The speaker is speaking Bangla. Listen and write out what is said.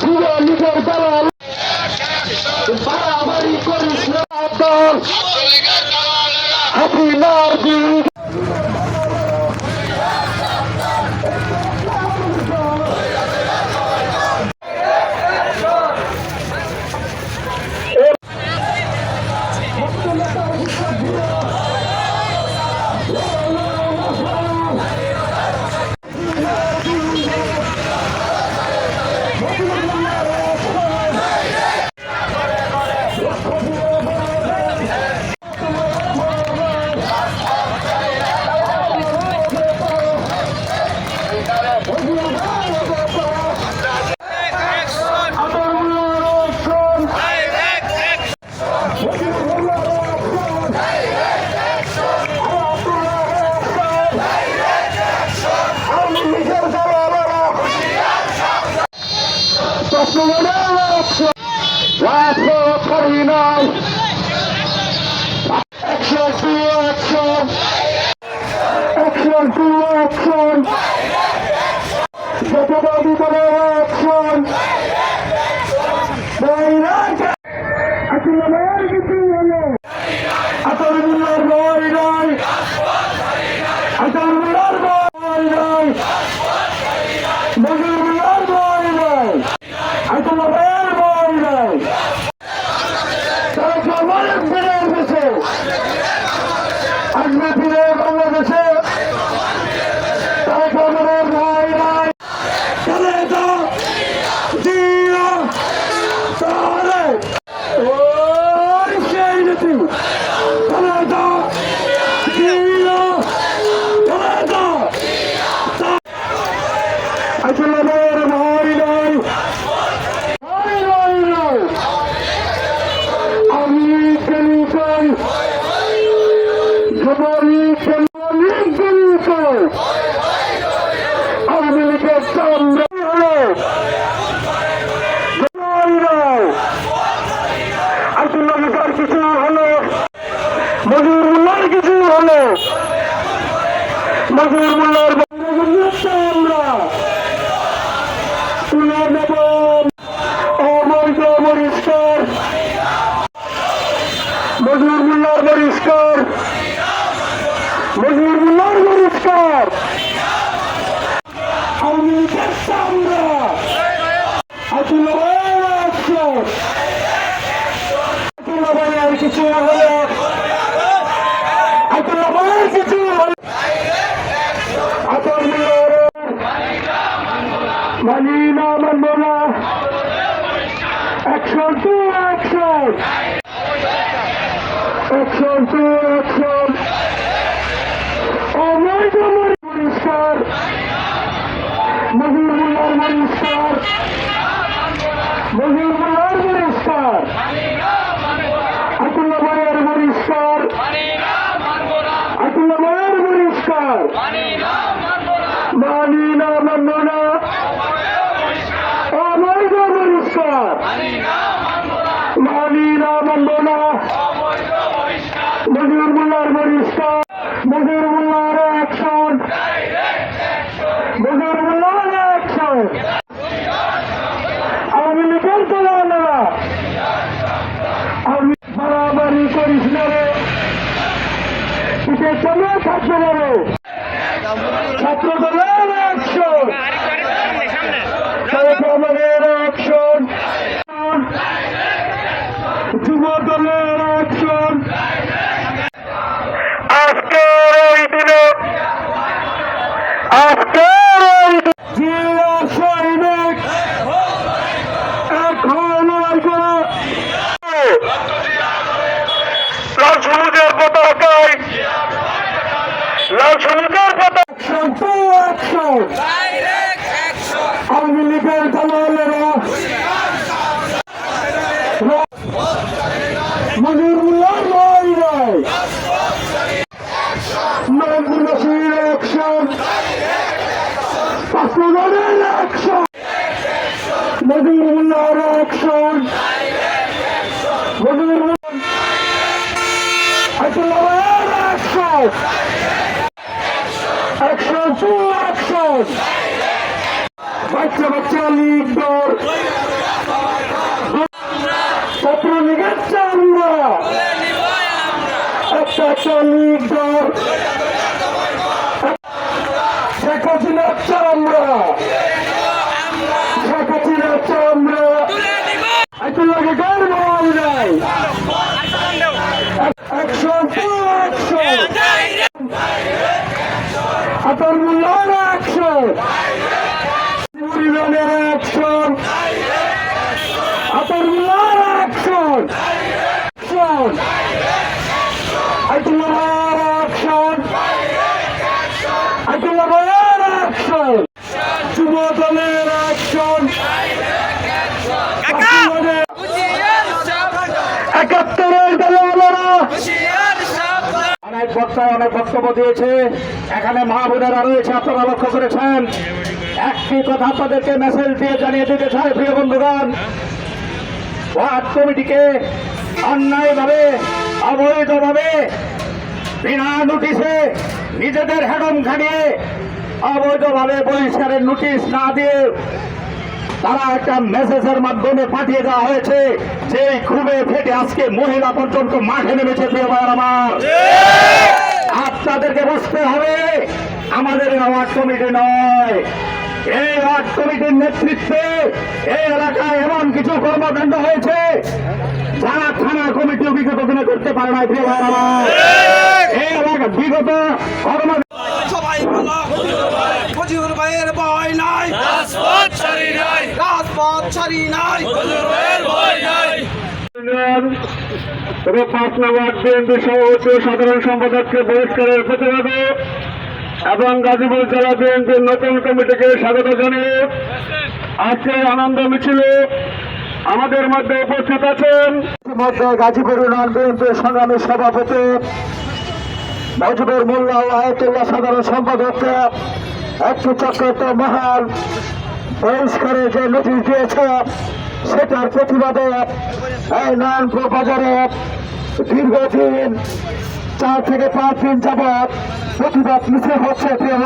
যুবলীগের দালাল। বাড়াবাড়ি To action! Action to action! জাতীয়তাবাদী দলের action! বৈরাগ্য! আসামের কিছু হলো আসামুল্লার ভয় নয় আসামুল্লার ভয় নয় মজুরুল্লার ভয় নয় আসামের ভয় নয় তারা সবাই ফিরে আসবে ফিরে বাংলাদেশে তারা সবাই ভয় নয় চলে তো জিয়া তাহলে ওই সেই নীতি চলে তো জিয়া চলে তো আসলে ভয় ভয় নয় ভয় নয় নয় আমি গেলি চাই যুবলীগ যুবলীগ গেলি চাই আওয়ামী লীগের সামনে হলো জয় রাও আব্দুল্লাহ মুখার কিছু হলো মজুর মোল্লার কিছু হলো। মজুর মোল্লার আমরা। তুলে নেব মানি না মানব না action to action action to action অবৈধ পরিষ্কার। মজুর পরিষ্কার। মজুর পরিষ্কার। আতুল্লাহ ভাইয়ের পরিষ্কার। আতুল্লাহ ভাইয়ের পরিষ্কার। মানি না মানব না ছাত্র অ্যাকশন আমাদের অ্যাকশন যুব দলের অ্যাকশন আজকের এই দিনে আজকের এই জিয়া সৈনিক এখন আর কোনো লাল সবুজের পতাকায় লাল সবুজের পতাকা অ্যাকশন আওয়ামী লীগের দালালেরা মনিরুল্লাহ নয় নয় নন্দী নসির অ্যাকশন পাসপোর্টের অ্যাকশন মনিরুল্লাহর action Monirullah আব্দুল্লাহের action action to action league দল ছাত্রলীগের চামড়া একটা একটা লীগ দল শেখ হাসিনার চামড়া শেখ হাসিনার চামড়া আইতুল্লাহকে গান বল নাই। একশো একশো। আতর মূল্যার একশো। পরিমাণের অ্যাকশন আতর মূল্যার অ্যাকশন অ্যাকশন আইতুল্লাহর অ্যাকশন আইতুল্লাহর অ্যাকশন যুব দলের অ্যাকশন একাত্তরের দলেরা অনেক বক্তায় অনেক বক্তব্য দিয়েছে। এখানে মা বোনেরা রয়েছে, আপনারা লক্ষ্য করেছেন। একটি কথা আপনাদেরকে মেসেজ দিয়ে জানিয়ে দিতে চাই, প্রিয় বন্ধুগণ। ওয়ার্ড কমিটিকে অন্যায়ভাবে, অবৈধভাবে, বিনা নোটিশে নিজেদের হেডম খাটিয়ে অবৈধভাবে বহিষ্কারের নোটিশ না দিয়ে তারা একটা মেসেজের মাধ্যমে পাঠিয়ে দেওয়া হয়েছে যে খুবই ফেটে আজকে মহিলা পর্যন্ত মাঠে নেমেছে, প্রিয় আমার। আপনাদেরকে বুঝতে হবে, আমাদের ওয়ার্ড কমিটি নয়। এই ওয়ার্ড কমিটির নেতৃত্বে এই এলাকায় এমন কিছু কর্মকাণ্ড হয়েছে, যারা থানা কমিটিও বিগত দিনে করতে পারে না প্রিয় ভাইয়ের আমার। এই এলাকা বিগত কর্ম রাজপথ ছাড়ি নাই। রাজপথ ছাড়ি নাই। হুজুর ভয় নাই। এবং পাঁচ নম্বর বিএনপি সভাপতি সাধারণ সম্পাদককে বহিষ্কারের প্রতিবাদে এবং গাজীপুর জেলা বিএনপির নতুন কমিটিকে স্বাগত জানিয়ে আজকে আনন্দ মিছিলে আমাদের মধ্যে উপস্থিত আছেন মধ্যে গাজীপুর ইউনিয়ন বিএনপির সংগ্রামী সভাপতি মজিবুর মোল্লা ও আয়তুল্লাহ সাধারণ সম্পাদককে একটি চক্রান্ত মহান বহিষ্কারে যে নোটিশ দিয়েছে, সেটার প্রতিবাদে এই নারায়ণপুর বাজারে দীর্ঘদিন চার থেকে পাঁচ দিন যাবৎ প্রতিবাদ মিছিল হচ্ছে, প্রিয়।